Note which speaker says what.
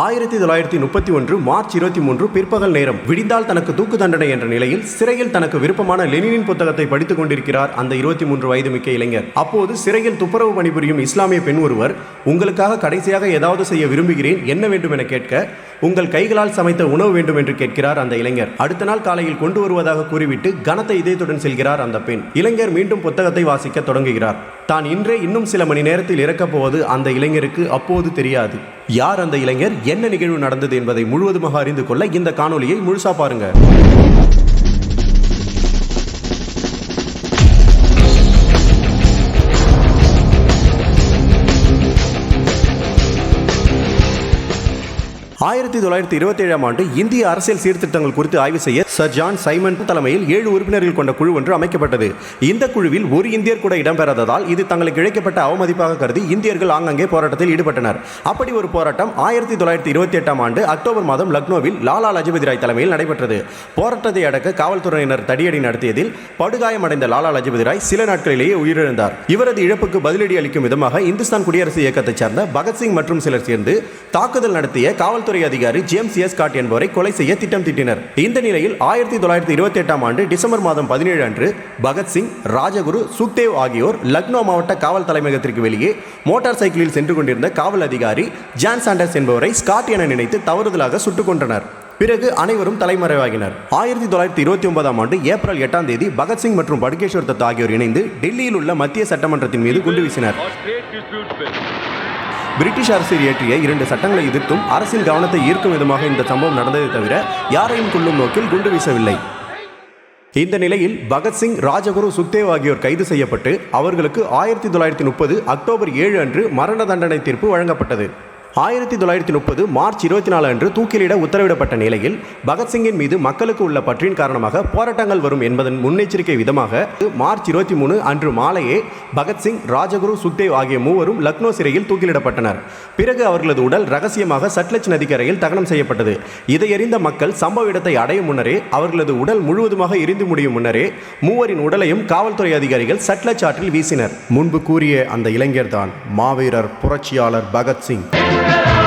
Speaker 1: ஆயிரத்தி தொள்ளாயிரத்தி முப்பத்தி ஒன்று மார்ச் இருபத்தி மூன்று பிற்பகல் நேரம் விடிந்தால் தனக்கு தூக்கு தண்டனை என்ற நிலையில் சிறையில் தனக்கு விருப்பமான லெனினின் புத்தகத்தை படித்துக் கொண்டிருக்கிறார் அந்த இருபத்தி மூன்று வயது மிக்க இளைஞர். அப்போது சிறையில் துப்புரவு பணிபுரியும் இஸ்லாமிய பெண் ஒருவர் உங்களுக்காக கடைசியாக ஏதாவது செய்ய விரும்புகிறேன் என்ன வேண்டும் என கேட்க உங்கள் கைகளால் சமைத்த உணவு வேண்டும் என்று கேட்கிறார் அந்த இளைஞர். அடுத்த நாள் காலையில் கொண்டு வருவதாக கூறிவிட்டு கனத்த இதயத்துடன் செல்கிறார் அந்த பெண். இளைஞர் மீண்டும் புத்தகத்தை வாசிக்க தொடங்குகிறார். தான் இன்றே இன்னும் சில மணி நேரத்தில் இறக்கப் போவது அந்த இளைஞருக்கு அப்போது தெரியாது. யார் அந்த இளைஞர்? என்ன நிகழ்வு நடந்தது என்பதை முழுவதுமாக அறிந்து கொள்ள இந்த காணொளியை முழுசா பாருங்க. ஆயிரத்தி தொள்ளாயிரத்தி இருபத்தி ஏழாம் ஆண்டு இந்திய அரசியல் சீர்திருத்தங்கள் குறித்து ஆய்வு செய்ய சர் ஜான் சைமன் தலைமையில் ஏழு உறுப்பினர்கள் கொண்ட குழு ஒன்று அமைக்கப்பட்டது. இந்த குழுவில் ஒரு இந்தியர் கூட இடம்பெறாததால் இது தங்களுக்கு இழைக்கப்பட்ட அவமதிப்பாக கருதி இந்தியர்கள் ஆங்காங்கே போராட்டத்தில் ஈடுபட்டனர். அப்படி ஒரு போராட்டம் ஆயிரத்தி தொள்ளாயிரத்தி இருபத்தி எட்டாம் ஆண்டு அக்டோபர் மாதம் லக்னோவில் லாலா லஜபதி ராய் தலைமையில் நடைபெற்றது. போராட்டத்தை அடக்க காவல்துறையினர் தடியடி நடத்தியதில் படுகாயமடைந்த லாலா லஜபதி ராய் சில நாட்களிலேயே உயிரிழந்தார். இவரது இழப்புக்கு பதிலடி அளிக்கும் விதமாக இந்துஸ்தான் குடியரசு இயக்கத்தைச் சேர்ந்த பகத்சிங் மற்றும் சிலர் சேர்ந்து தாக்குதல் நடத்திய காவல்துறை அதிகாரி ஜேம்ஸ் எஸ் காட் என்பவரை கொலை செய்ய திட்டம் தீட்டினர். இந்த நிலையில் ஆயிரத்தி தொள்ளாயிரத்தி இருபத்தி எட்டாம் ஆண்டு டிசம்பர் மாதம் பதினேழு அன்று பகத்சிங் ராஜகுரு சுக்தேவ் ஆகியோர் லக்னோ மாவட்ட காவல் தலைமையகத்திற்கு வெளியே மோட்டார் சைக்கிளில் சென்று கொண்டிருந்த காவல் அதிகாரி ஜான் சாண்டர்ஸ் என்பவரை ஸ்காட் என நினைத்து தவறுதலாக சுட்டுக் கொண்டனர் பிறகு அனைவரும் தலைமறைவாகினர். ஆயிரத்தி தொள்ளாயிரத்தி இருபத்தி ஒன்பதாம் ஆண்டு ஏப்ரல் எட்டாம் தேதி பகத்சிங் மற்றும் படுகேஸ்வர் தத் ஆகியோர் இணைந்து டெல்லியில் உள்ள மத்திய சட்டமன்றத்தின் மீது குண்டு வீசினர். பிரிட்டிஷ் அரசு இயற்றிய இரண்டு சட்டங்களை எதிர்த்தும் அரசின் கவனத்தை ஈர்க்கும் விதமாக இந்த சம்பவம் நடந்ததை தவிர யாரையும் கொள்ளும் நோக்கில் குண்டு வீசவில்லை. இந்த நிலையில் பகத்சிங் ராஜகுரு சுக்தேவ் ஆகியோர் கைது செய்யப்பட்டு அவர்களுக்கு ஆயிரத்தி தொள்ளாயிரத்தி முப்பது அக்டோபர் ஏழு அன்று மரண தண்டனை தீர்ப்பு வழங்கப்பட்டது. ஆயிரத்தி தொள்ளாயிரத்தி முப்பது மார்ச் இருபத்தி நாலு அன்று தூக்கிலிட உத்தரவிடப்பட்ட நிலையில் பகத்சிங்கின் மீது மக்களுக்கு உள்ள பற்றின் காரணமாக போராட்டங்கள் வரும் என்பதன் முன்னெச்சரிக்கை விதமாக மார்ச் இருபத்தி மூணு அன்று மாலையே பகத்சிங் ராஜகுரு சுக்தேவ் ஆகிய மூவரும் லக்னோ சிறையில் தூக்கிலிடப்பட்டனர். பிறகு அவர்களது உடல் ரகசியமாக சட்லஜ் நதிக்கரையில் தகனம் செய்யப்பட்டது. இதையறிந்த மக்கள் சம்பவ இடத்தை அடையும் முன்னரே அவர்களது உடல் முழுவதுமாக எரிந்து முடியும் முன்னரே மூவரின் உடலையும் காவல்துறை அதிகாரிகள் சட்லஜ் ஆற்றில் வீசினர். முன்பு கூறிய அந்த இளைஞர்தான் மாவீரர் புரட்சியாளர் பகத்சிங் Yeah.